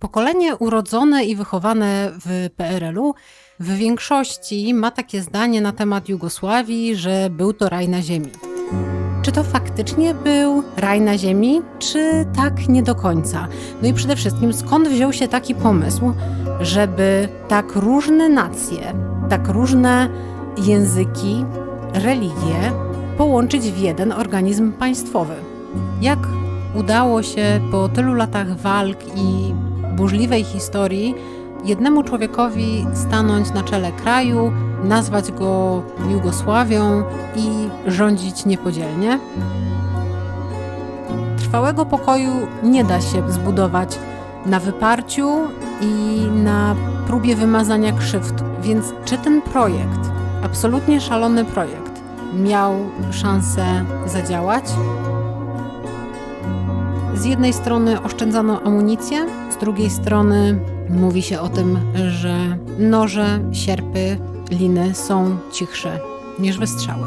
Pokolenie urodzone i wychowane w PRL-u w większości ma takie zdanie na temat Jugosławii, że był to raj na ziemi. Czy to faktycznie był raj na ziemi, czy tak nie do końca? No i przede wszystkim, skąd wziął się taki pomysł, żeby tak różne nacje, tak różne języki, religie połączyć w jeden organizm państwowy? Jak udało się po tylu latach walk i burzliwej historii jednemu człowiekowi stanąć na czele kraju, nazwać go Jugosławią i rządzić niepodzielnie? Trwałego pokoju nie da się zbudować na wyparciu i na próbie wymazania krzywd. Więc czy ten projekt, absolutnie szalony projekt, miał szansę zadziałać? Z jednej strony oszczędzano amunicję, z drugiej strony mówi się o tym, że noże, sierpy, liny są cichsze niż wystrzały.